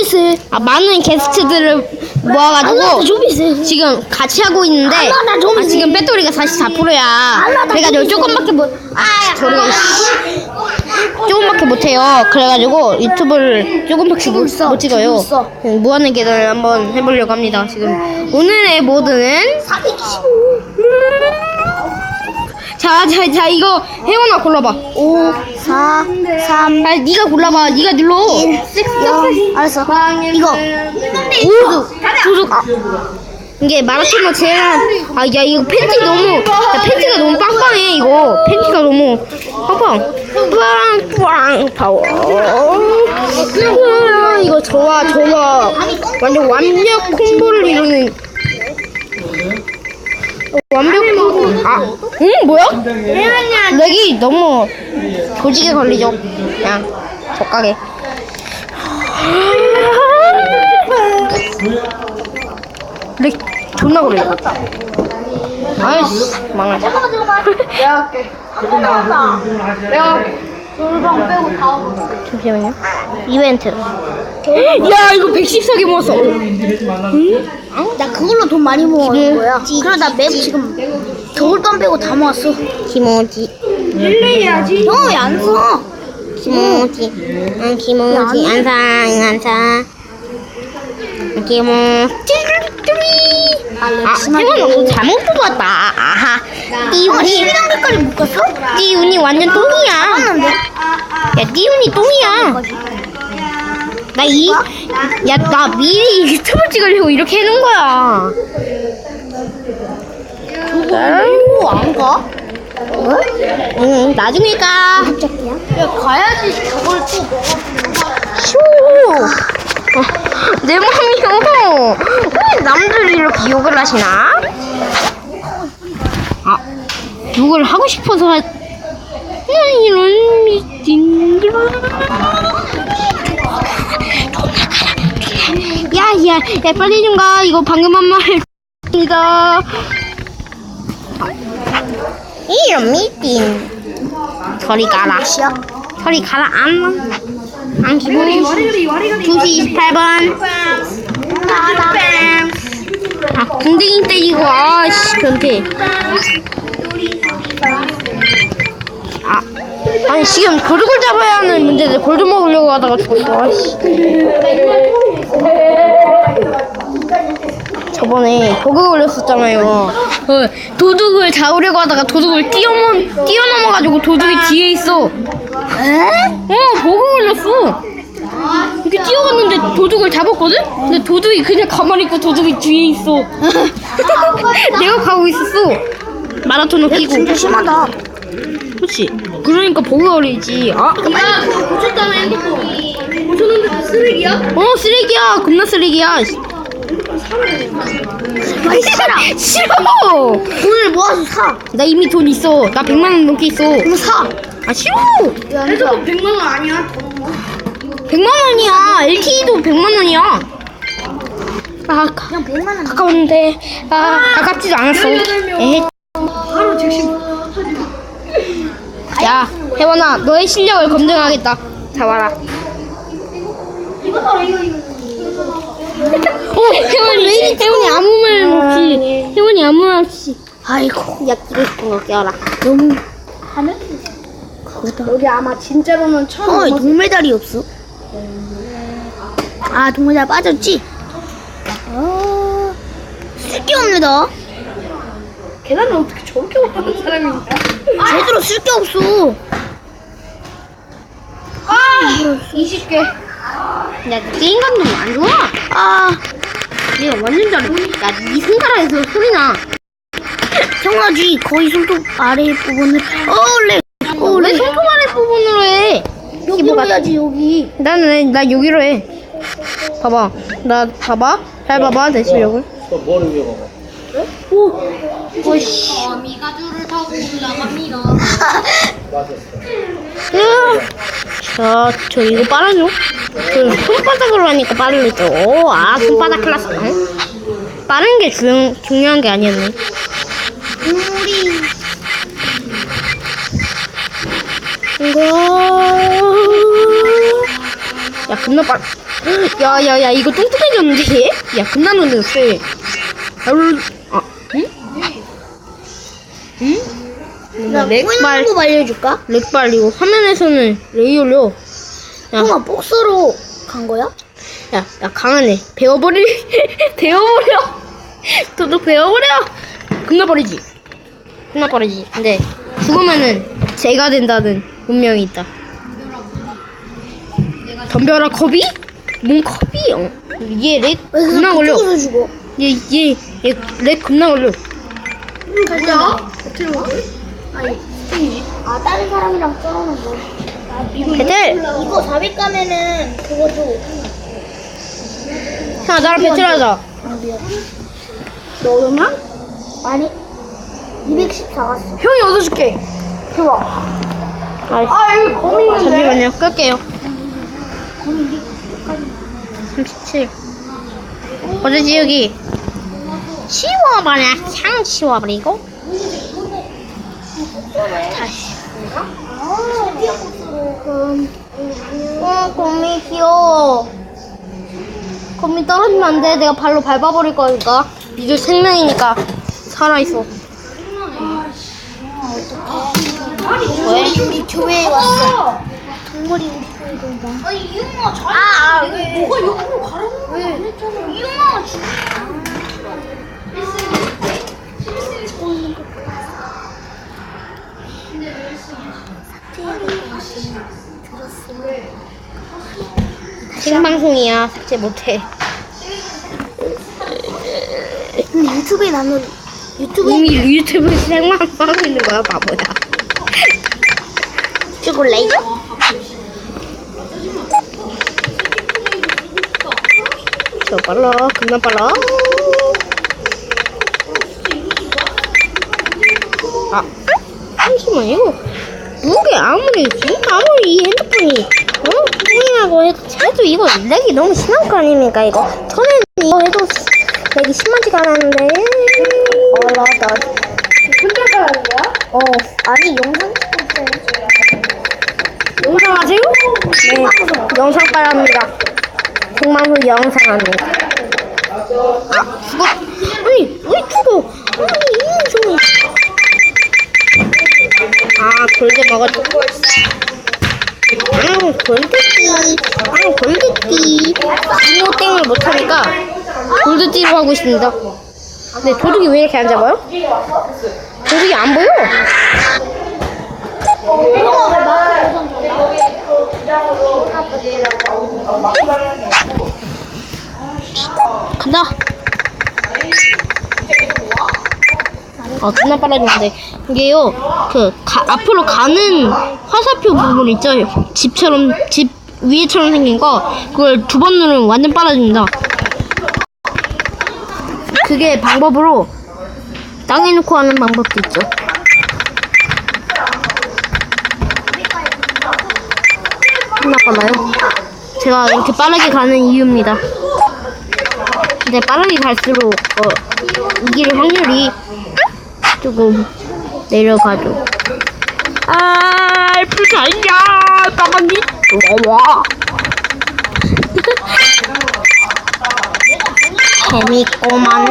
있어. 아, 많은 게스트들을 모아가지고. 지금 같이 하고 있는데 알라, 아, 지금 배터리가 44%야. 알라, 나 그래가지고 좀 조금밖에 못 아, 저리가 씨. 조금밖에 못해요. 그래가지고 유튜브를 조금밖에 못, 있어, 못 찍어요. 있어. 그냥 무한의 계단을 한번 해보려고 합니다. 지금 오늘의 모드는 사기기 자, 자, 자 이거 혜원아 골라봐. 5, 4, 3, 아, 네가 골라봐. 네가 눌러. 0. 알았어. 이거. 도둑. 도둑. 이게 마라톤 제한. 아, 야, 이거 팬티 너무. 야, 팬티가 너무 빵빵해, 이거. 팬티가 너무 빵빵. 빵, 빵, 파워. 아, 이거 좋아, 좋아. 완전 완벽 콤보를 이루는. 완벽 콤보. 아, 응, 뭐야? 렉이 너무 조직에 걸리죠. 그냥, 젓가게. 렉 존나 걸려. 아이씨, 망할. 내가 할게. 내가 할게. 돌방 빼고 다 있어. 잠시만요. 이벤트. 야, 이거 114개 모았어. 나 그걸로 돈 많이 모은 거야. 그러다 맵 지금 겨울밤 빼고 다 모았어. 키모지. 형왜안 써? 키모지. 응, 키모지. 안상, 안상. 키모지. 아, 아, 태원아, 너 잘못 뽑았다. 아하. 띠운이, 11단계까지 못 갔어? 띠운이 완전 똥이야. 야, 띠운이 똥이야. 나 이, 야, 나 미리 유튜브 찍으려고 이렇게 해놓은 거야. 저거 안 가? 응, 나중에 가. 야 가야지 저걸 또 먹어보는 거야. 쇼! 어, 내 맘이요. 왜 남들이 이렇게 욕을 하시나? 아, 욕을 하고 싶어서 하... 야, 이런 미팅. 야, 야, 야, 빨리 좀 가. 이거 방금 한 말입니다. 이런 미팅. 저리 가라. 저리 가라. 안, 안 기분. 2시 28분. 아, 궁뎅이 때리고, 아씨, 변태. 아, 아니, 지금 골드골 잡아야 하는 문제인데, 골드 먹으려고 하다가 죽었어, 아씨. 저번에 버그 걸렸었잖아요. 어, 도둑을 잡으려고 하다가 도둑을 뛰어넘, 뛰어넘어가지고 도둑이 뒤에 있어. 에? 어, 버그 걸렸어. 이렇게 뛰어갔는데 도둑을 잡았거든? 근데 도둑이 그냥 가만히 있고 도둑이 뒤에 있어. 내가 가고 있었어. 마라톤을 끼고. 진짜 심하다. 그렇지. 그러니까 버그 걸리지. 아, 야 그거 고쳤다며 핸드폰. 고쳤는데 다 쓰레기야? 어, 쓰레기야. 겁나 쓰레기야. 아이 싫어. 싫어. 돈을 모아서 사. 나 이미 돈 있어. 나 100만 원 넘게 있어. 그럼 사. 아, 싫어. 야 해서 100만 원 아니야? 100만 원이야. LTE도 100만 원이야. 아, 가, 그냥 100만 원. 가까웠는데. 아, 가깝지도 않았어. 에헤. 하루 즉시. 야, 혜원아, 너의 실력을 검증하겠다. 잡아라. 이거 사 이거 이거. 오, 혜원이, 혜원이 아무 말 없이. 혜원이 아무 말 없이. 아이고. 야, 끼고 싶은 거 껴라. 너무 하면 여기 아마 진짜로는 처음 어, 동메달이 없어. 아, 동메달 빠졌지? 어, 쓸게 없네, 너. 계단을 어떻게 저렇게 올라가는 사람인가? 제대로 쓸 게 없어. 아! 20개. 야, 너 게임 감독 안 좋아? 아, 내가 완전 잘해. 야, 네 손가락에서 소리 나. 형아지, 거의 손톱 아래 부분을. 어, 원래. 어, 왜. 손톱 아래 부분으로 해? 여기로 해야지, 여기. 나는, 나 여기로 해. 봐봐. 나, 봐봐. 잘 봐봐, 내 실력을. 오씨. 자, 저 이거 빨아줘. 저 손바닥으로 하니까 빠르죠. 오, 아, 손바닥 클라스. 응? 빠른 게 중, 중요한 게 아니었네. 우리. 이거. 야, 겁나 빨. 야 야 야 이거 뚱뚱해졌는데? 야 끝나는 데였어 아 응? 응? 나 렉발 법 알려줄까? 렉발 이거 화면에서는 레이 올려 야, 형아 복서로 간 거야? 야, 야 강하네 배워버리 배워버려 도둑 배워버려 끝나버리지 끝나버리지 근데 죽으면은 제가 된다는 운명이 있다 덤벼라 컵이? 뭔 컵이? 어. 얘렉 겁나 걸려 그쪽으로 죽어. 얘얘렉 겁나 걸려 뭐야? 어떻게 아 다른 사람이랑 싸우는 거. 배틀 이거 400 가면은 그거 줘. 자 나랑 배틀하자 너만? 아니 214 갔어. 형이 얻어줄게. 좋아. 아, 여기 거미 있는데. 잠시만요 끌게요 37 어제 지우기 치워버려 향 치워버리고 다시 어 곰이 귀여워 곰이 떨어지면 안 돼 내가 발로 밟아버릴 거니까 이게 생명이니까 살아있어 동물이 우리 교회에 왔어. 동물이 우리 교회에 온다. 아니 이용아 잘. 아, 아 왜? 뭐가 옆으로 가라는 거야? 왜? 이용아 지 생방송이야. 삭제 못해. 근데 유튜브에 나는 유튜브에 이미 유튜브 생방송 하고 있는 거야 바보야. 찍을래? 저 빨라 겁나 빨라. 아 잠시만요 무게 아무리 아무리 이 핸드폰이 어? 폰이라고 해도 해도 이거 렉이 너무 심한 거 아닙니까 이거 전에 이거 해도 렉이 심하지가 않았는데 어라 나. 혼자 가라는 거야? 어 아니 영상 찍고 있어야지. 영상 하세요? 네 영상 빨랍니다 생방송 영상 합니다 아 죽어 골드 먹었죠 아 골드띠 아 골드띠 이모 땡을 못하니까 골드띠로 하고 있습니다 근데 도둑이 왜 이렇게 안 잡아요? 도둑이 안 보여 간다. 아, 존나 빨라졌는데. 이게요, 그, 가, 앞으로 가는 화살표 부분 있죠? 집처럼, 집 위에처럼 생긴 거, 그걸 두 번 누르면 완전 빨라집니다. 그게 방법으로 땅에 놓고 하는 방법도 있죠. 빨라요. 제가 이렇게 빠르게 가는 이유입니다. 근데 빠르게 갈수록 어, 이길 확률이 조금 내려가죠. 아, 불살냐, 빠방기 들어와. 재밌고만.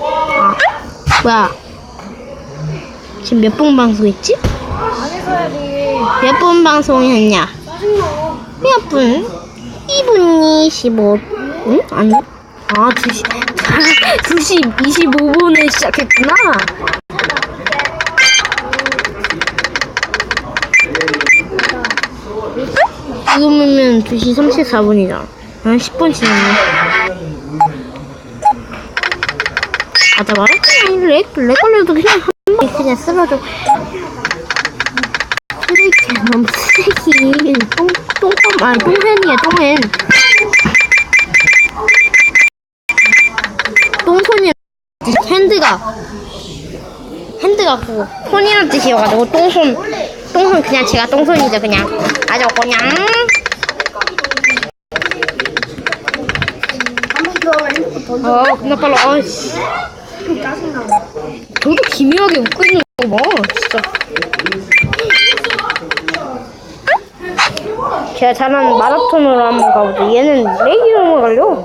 아, 뭐야? 지금 몇 분 방송했지? 몇 분 방송했냐? 몇 분? 2분 25. 응? 아니. 아, 2시. 2시 25분에 시작했구나. 지금이면 2시 34분이잖아. 한 10분 지났네. 맞아, 말했잖아. 렉, 렉 걸려도 그냥 한번 그냥 쓰러져. 쓰레기 너무 쓰레기 똥, 똥, 아 똥팬이야 똥팬 똥손이 핸드가 핸드가 그 손이란 뜻이어가지고 똥손 똥손 그냥 제가 똥손이죠 그냥 아주 그냥 어 겁나 빨라 아씨 저도 기묘하게 웃고 있는 거봐 진짜 제가 잘하는 마라톤으로 한번 가보죠. 얘는 레기로 갈려.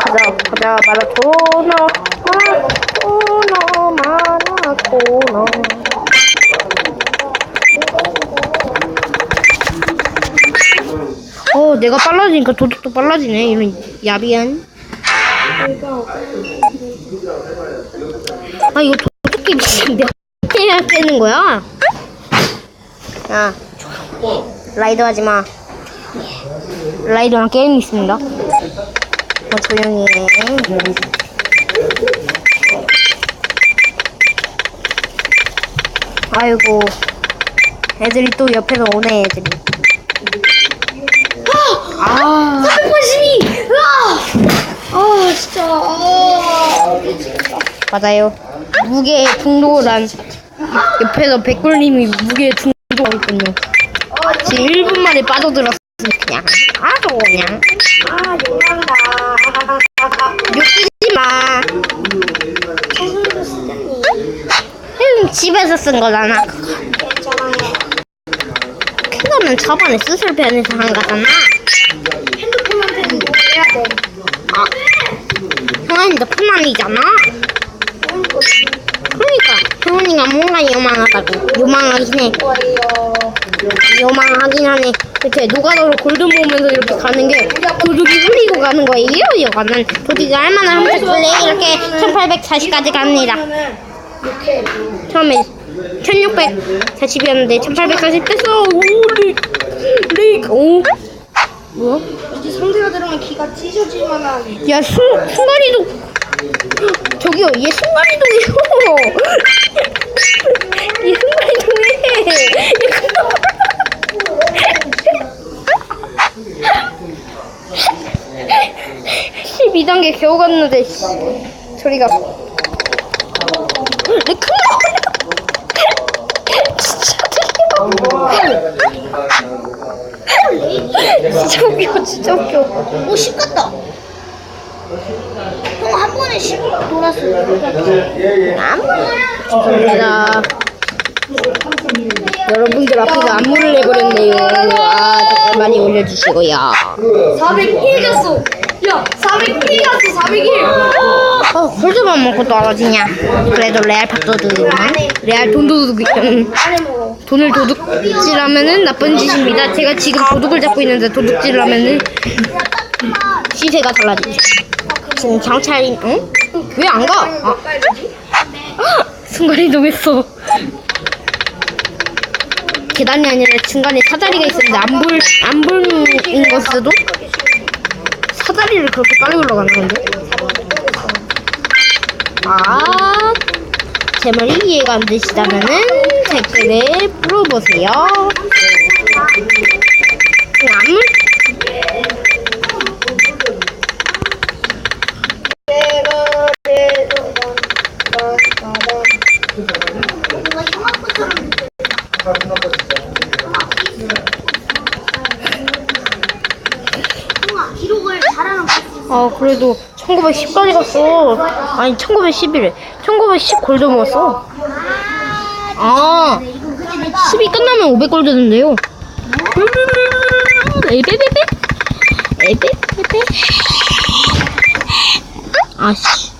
가자, 가자, 마라토너, 마라토너, 마라토너. 어, 내가 빨라지니까 도둑도 빨라지네. 이런 야비한. 아, 이거 도둑이 몇 개나 빼는 거야? 야, 라이더 하지 마. 라이더랑 게임 있습니다. 어, 조용히 해. 아이고, 애들이 또 옆에서 오네, 애들이. 아, 482! 으아! 아, 진짜. 아. 맞아요. 무게 중독란 옆에서 백골님이 무게 중독했군요. 지금 1분 만에 빠져들었으니 그냥 아주 그냥 아, 용난다. 욕 쓰지 마. 청소도 쓰더니. 음, 집에서 쓴 거잖아. 괜찮아요. 그거는 저번에 수술 변에서 한 거잖아. 핸드폰한테는 뭐 해야 돼? 아, 형 핸드폰 아니잖아. 그러니까 형이가 뭔가 요망하다고 요망하긴 해. 요망하긴 하네. 이렇게 노가다로 골든 보면서 이렇게 가는 게 도둑이 흘리고 가는 거예요. 이거는 도둑이 얼마나 훔쳤길래 이렇게 1840까지 갑니다. 처음에 1640이었는데 1840 뺐어. 오, 리, 리, 오. 뭐야? 이제 상대가 들어가면 기가 찢어질 만한. 야, 순, 순간이동. 저기요, 얘 순간이동이요. 얘 순간이동해. 얘 그거. 12단계 겨우 갔는데, 씨. 소리가. 내 큰. 진 진짜 웃겨, 진짜 웃겨. 오, 10 같다. 형, 한 번에 10 돌았어. 죄송합니다. 여러분들 앞에서 안무를 내버렸네요. 아, 댓글 많이 올려주시고요. 401 갔어. 야, 401 갔어. 401. 어, 골드만 먹고 떨어지냐. 그래도 레알 팥도둑은 레알 돈 도둑이 음, 안에 먹어. 돈을 도둑질하면은 나쁜 짓입니다. 제가 지금 도둑을 잡고 있는데 도둑질을 하면은 시세가 달라지죠. 지금 경찰이 응? 왜 안 가? 아, 순간 이동했어. 계단이 아니라 중간에 사다리가 있었는데 안 볼, 안 보는 것으로 사다리를 그렇게 빨리 올라가는 건데? 아, 제 말이 이해가 안 되시다면은 댓글에 물어보세요. 잘하는 거. 아, 그래도 1910까지 갔어. 아니, 1911에. 1910 골드 먹었어. 아, 10이 끝나면 500골드 된대요. 에베베베? 에베베베? 아씨.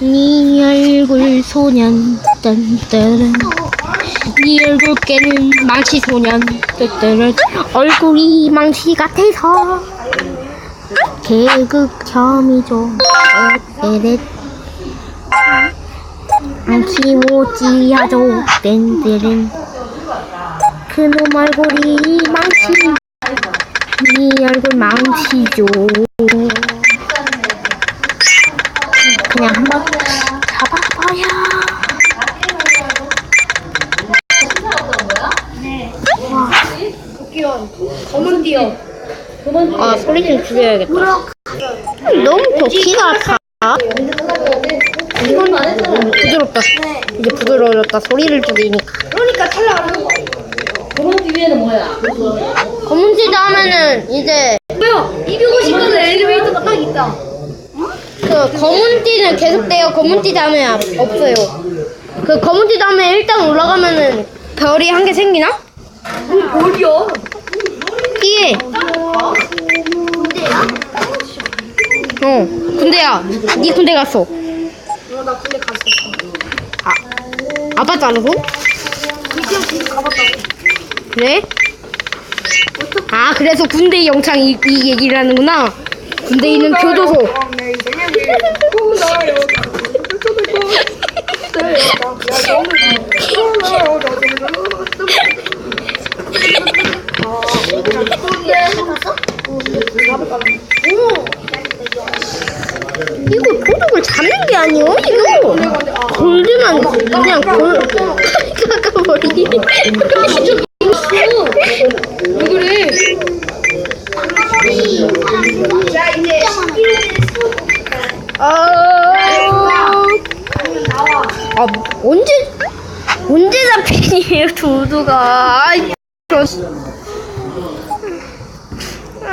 네 얼굴 소년 딴따란 네 얼굴 깨는 망치 소년 딴따란 얼굴이 망치 같아서 개극혐이죠. 에레 망치 모찌하죠. 땡땡 그놈 얼굴이 망치. 네 얼굴 망치죠. 그냥 한번 잡아봐야. 검은 띠어. 아 소리 좀 줄여야겠다 너무 덕기가 다 이건 부드럽다 이제 부드러워졌다 소리를 줄이니까 그러니까 탈락하는 거. 검은 띠에는 뭐야? 검은지도 하면은 이제 뭐야? 250가는 엘리베이터가 딱 있다. 그 검은 띠는 계속 돼요. 검은 띠 다음에 앞- 없어요. 그 검은 띠 다음에 일단 올라가면은 별이 한 개 생기나? 어디야? 띠에. 어, 군대야. 네 군대 갔어. 어나 군대 갔었어. 아, 아빠 자르고? 이제 군대 가봤다고. 그래? 아, 그래서 군대 영창 이, 이 얘기를 하는구나. 군대 있는 교도소. 이거 도둑을 잡는 게 아니오, 이거. 골드만 그냥 골, 깎아버리. 왜 그래? 아, 아 언제 언제 잡히니 도둑아? 아이, 저,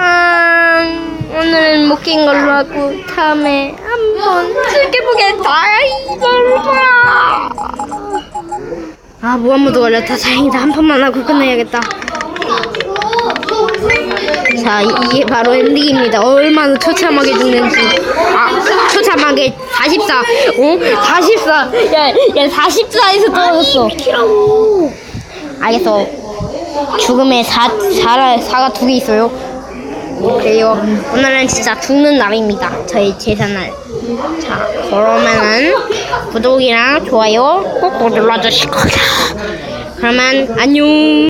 음, 오늘은 못낀 걸로 하고 다음에 한번 즐겨보겠다. 아 무한무도 걸렸다. 다행이다. 한 판만 하고 끝내야겠다. 자, 이- 이게 바로 엔딩입니다. 얼마나 처참하게 죽는지. 아, 처참하게 44. 어? 44. 야, 야, 44에서 떨어졌어. 알겠어. 죽음의 4, 4, 4가 두 개 있어요. 그래요. 오늘은 진짜 죽는 날입니다. 저희 제사날. 자, 그러면은 구독이랑 좋아요 꼭 눌러주실 거예요. 그러면 안녕.